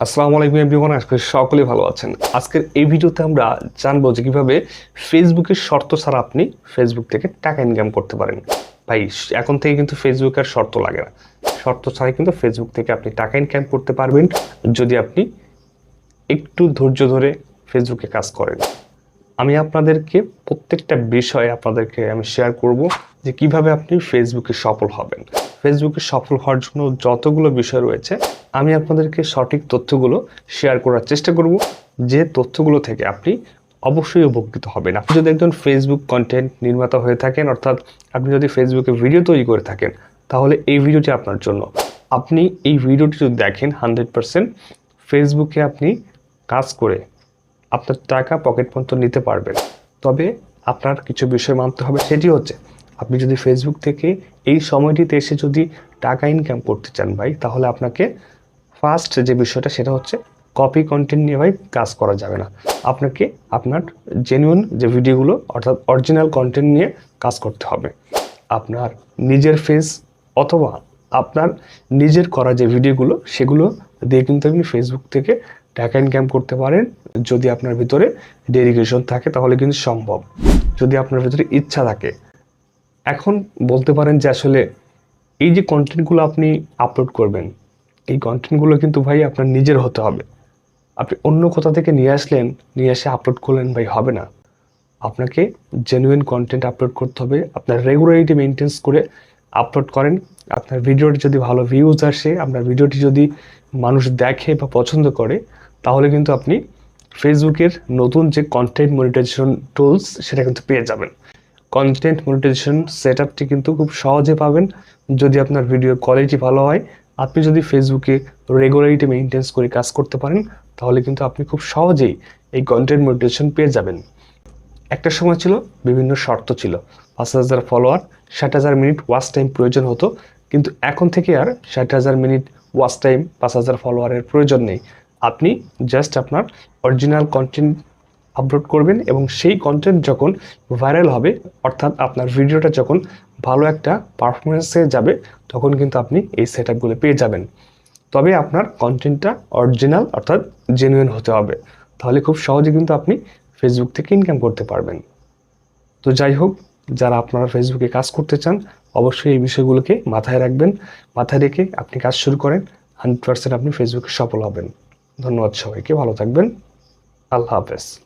আসসালামু আলাইকুম এভরিওয়ান আজকে সকলে ভালো আছেন। আজকের এই ভিডিওতে আমরা জানব যে কীভাবে ফেসবুকের শর্ত ছাড়া আপনি ফেসবুক থেকে টাকা ইনকাম করতে পারেন। ভাই, এখন থেকে কিন্তু ফেসবুকের শর্ত লাগে না। শর্ত ছাড়াই কিন্তু ফেসবুক থেকে আপনি টাকা ইনকাম করতে পারবেন যদি আপনি একটু ধৈর্য ধরে ফেসবুকে কাজ করেন। আমি আপনাদেরকে প্রত্যেকটা বিষয়ে আপনাদেরকে আমি শেয়ার করব যে কীভাবে আপনি ফেসবুকে সফল হবেন। ফেসবুকে সফল হওয়ার জন্য যতগুলো বিষয় রয়েছে আমি আপনাদেরকে সঠিক তথ্যগুলো শেয়ার করার চেষ্টা করব। যে তথ্যগুলো থেকে আপনি অবশ্যই উপকৃত হবেন। আপনি যদি একজন ফেসবুক কন্টেন্ট নির্মাতা হয়ে থাকেন, অর্থাৎ আপনি যদি ফেসবুকে ভিডিও তৈরি করে থাকেন, তাহলে এই ভিডিওটি আপনার জন্য। আপনি এই ভিডিওটি যদি দেখেন হান্ড্রেড পারসেন্ট ফেসবুকে আপনি কাজ করে আপনার টাকা পকেট পর্যন্ত নিতে পারবেন। তবে আপনার কিছু বিষয় মানতে হবে, সেটি হচ্ছে আপনি যদি ফেসবুক থেকে এই সময়টিতে এসে যদি টাকা ইনকাম করতে চান ভাই, তাহলে আপনাকে ফার্স্ট যে বিষয়টা সেটা হচ্ছে কপি কন্টেন্ট নিয়ে ভাই কাজ করা যাবে না। আপনাকে আপনার জেনুইন যে ভিডিওগুলো অর্থাৎ অরিজিনাল কন্টেন্ট নিয়ে কাজ করতে হবে। আপনার নিজের ফেস অথবা আপনার নিজের করা যে ভিডিওগুলো সেগুলো দিয়ে কিন্তু আপনি ফেসবুক থেকে টাকা ইনকাম করতে পারেন। যদি আপনার ভিতরে ডেডিকেশন থাকে, তাহলে কিন্তু সম্ভব। যদি আপনার ভিতরে ইচ্ছা থাকে। এখন বলতে পারেন যে আসলে এই যে কন্টেন্টগুলো আপনি আপলোড করবেন এই কন্টেন্টগুলো কিন্তু ভাই আপনার নিজের হতে হবে। আপনি অন্য কোথা থেকে নিয়ে আসলেন, নিয়ে এসে আপলোড করলেন ভাই হবে না। আপনাকে জেনুইন কন্টেন্ট আপলোড করতে হবে, আপনার রেগুলারিটি মেনটেন্স করে আপলোড করেন। আপনার ভিডিওটি যদি ভালো ভিউজ আসে, আপনার ভিডিওটি যদি মানুষ দেখে বা পছন্দ করে, তাহলে কিন্তু আপনি ফেসবুকের নতুন যে কন্টেন্ট মনিটাইজেশন টুলস সেটা কিন্তু পেয়ে যাবেন। কন্টেন্ট মনিটাইজেশন সেট আপটি কিন্তু খুব সহজে পাবেন। যদি আপনার ভিডিও কোয়ালিটি ভালো হয় আপনি যদি ফেসবুকে রেগুলারিটি মেনটেন্স করে কাজ করতে পারেন, তাহলে কিন্তু আপনি খুব সহজেই এই কন্টেন্ট মনিটাইজেশন পেয়ে যাবেন। একটা সময় ছিল, বিভিন্ন শর্ত ছিল। পাঁচ হাজার ফলোয়ার ষাট হাজার মিনিট ওয়াচ টাইম প্রয়োজন হতো। কিন্তু এখন থেকে আর ষাট হাজার মিনিট ওয়াচ টাইম পাঁচ হাজার ফলোয়ারের প্রয়োজন নেই। আপনি জাস্ট আপনার অরিজিনাল কন্টেন্ট আপলোড করবেন এবং সেই কন্টেন্ট যখন ভাইরাল হবে, অর্থাৎ আপনার ভিডিওটা যখন ভালো একটা পারফরমেন্সে যাবে, তখন কিন্তু আপনি এই সেট পেয়ে যাবেন। তবে আপনার কন্টেন্টটা অরিজিনাল অর্থাৎ জেনুইন হতে হবে। তাহলে খুব সহজে কিন্তু আপনি ফেসবুক থেকে ইনকাম করতে পারবেন। তো যাই হোক, যারা আপনারা ফেসবুকে কাজ করতে চান, অবশ্যই এই বিষয়গুলোকে মাথায় রাখবেন। মাথায় রেখে আপনি কাজ শুরু করেন হান্ড্রেড পার্সেন্ট আপনি ফেসবুকে সফল হবেন। ধন্যবাদ সবাইকে, ভালো থাকবেন। আল্লাহ হাফেজ।